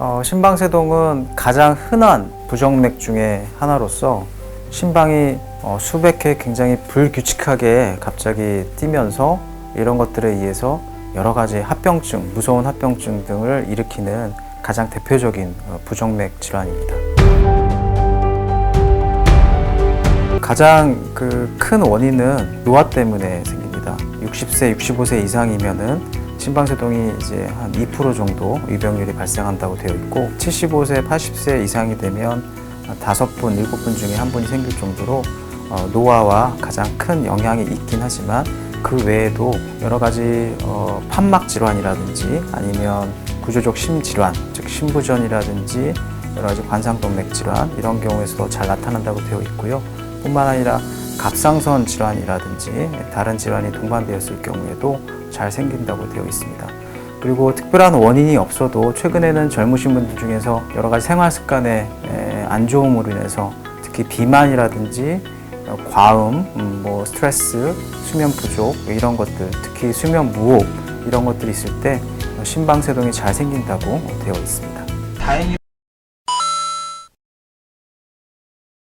어, 심방세동은 가장 흔한 부정맥 중에 하나로서 심방이 어, 수백 회 굉장히 불규칙하게 갑자기 뛰면서 이런 것들에 의해서 여러 가지 합병증, 무서운 합병증 등을 일으키는 가장 대표적인 어, 부정맥 질환입니다. 가장 그 큰 원인은 노화 때문에 생깁니다. 60세, 65세 이상이면은 심방세동이 이제 한 2% 정도 유병률이 발생한다고 되어 있고 75세, 80세 이상이 되면 다섯 분, 일곱 분 중에 한 분이 생길 정도로 어, 노화와 가장 큰 영향이 있긴 하지만 그 외에도 여러 가지 어, 판막 질환이라든지 아니면 구조적 심 질환, 즉 심부전이라든지 여러 가지 관상동맥 질환 이런 경우에서도 잘 나타난다고 되어 있고요. 뿐만 아니라 갑상선 질환이라든지 다른 질환이 동반되었을 경우에도 잘 생긴다고 되어 있습니다. 그리고 특별한 원인이 없어도 최근에는 젊으신 분들 중에서 여러 가지 생활 습관의 에, 안 좋음으로 인해서 특히 비만이라든지 어, 과음, 음, 뭐 스트레스, 수면 부족 이런 것들, 특히 수면 무호흡 이런 것들이 있을 때 어, 심방세동이 잘 생긴다고 되어 있습니다. 다행히